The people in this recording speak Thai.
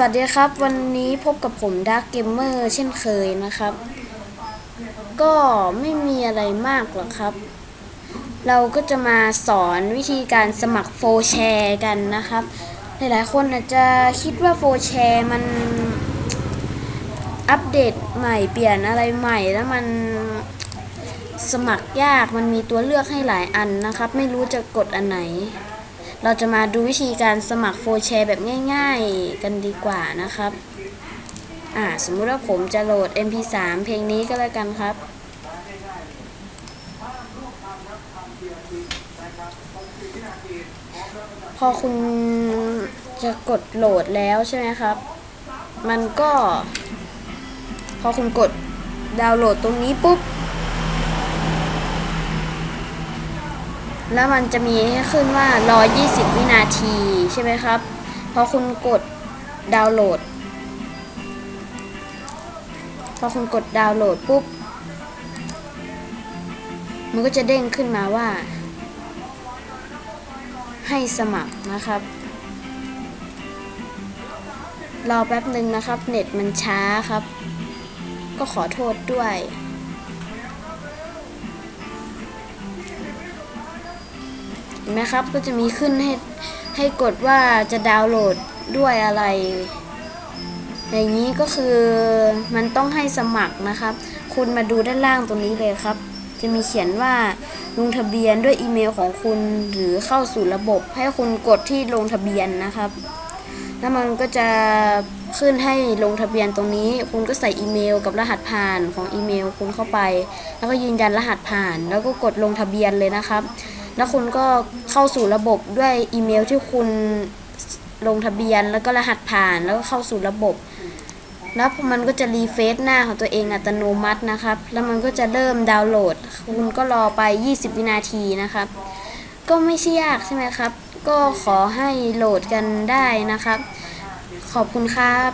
สวัสดีครับ วันนี้พบกับผมด a r k เกมเมอร์เช่นเคยนะครับ ก็ไม่มีอะไรมากหรอกครับ เราก็จะมาสอนวิธีการสมัครโฟแชร์กันนะครับ หลายๆคนอาจจะคิดว่าโฟแชร์มันอัปเดตใหม่เปลี่ยนอะไรใหม่แล้วมันสมัครยากมันมีตัวเลือกให้หลายอันนะครับ ไม่รู้จะกดอันไหน เราจะมาดูวิธีการสมัครโฟแชร์แบบง่าย ๆกันดีกว่านะครับ อ่า สมมุติว่าผมจะโหลด MP3 เพลงนี้ก็แล้วกันครับ พอคุณจะกดโหลดแล้วใช่ไหมครับ มันก็ พอคุณกดดาวน์โหลดตรงนี้ปุ๊บ แล้วมันจะมีให้ขึ้นว่า 120 วินาทีใช่ไหมครับพอคุณกดดาวน์โหลด พอคุณกดดาวน์โหลดปุ๊บ มันก็จะเด้งขึ้นมาว่า ให้สมัครนะครับ รอแป๊บหนึ่งนะครับ เน็ตมันช้าครับ ก็ขอโทษด้วย นไหมครับก็จะมีขึ้นให้ให้กดว่าจะดาวน์โหลดด้วยอะไร อย่างนี้ก็คือมันต้องให้สมัครนะครับ คุณมาดูด้านล่างตรงนี้เลยครับ จะมีเขียนว่าลงทะเบียนด้วยอีเมลของคุณหรือเข้าสู่ระบบ ให้คุณกดที่ลงทะเบียนนะครับ แล้วมันก็จะขึ้นให้ลงทะเบียนตรงนี้ คุณก็ใส่อีเมลกับรหัสผ่านของอีเมลคุณเข้าไป แล้วก็ยืนยันรหัสผ่าน แล้วก็กดลงทะเบียนเลยนะครับ แล้วคุณก็เข้าสู่ระบบด้วยอีเมลที่คุณลงทะเบียนแล้วก็รหัสผ่านแล้วก็เข้าสู่ระบบ แล้วมันก็จะรีเฟซหน้าของตัวเองอัตโนมัตินะครับ แล้วมันก็จะเริ่มดาวน์โหลด คุณก็รอไป 20 วินาทีนะครับ ก็ไม่ใช่ยากใช่ไหมครับ ก็ขอให้โหลดกันได้นะครับ ขอบคุณครับ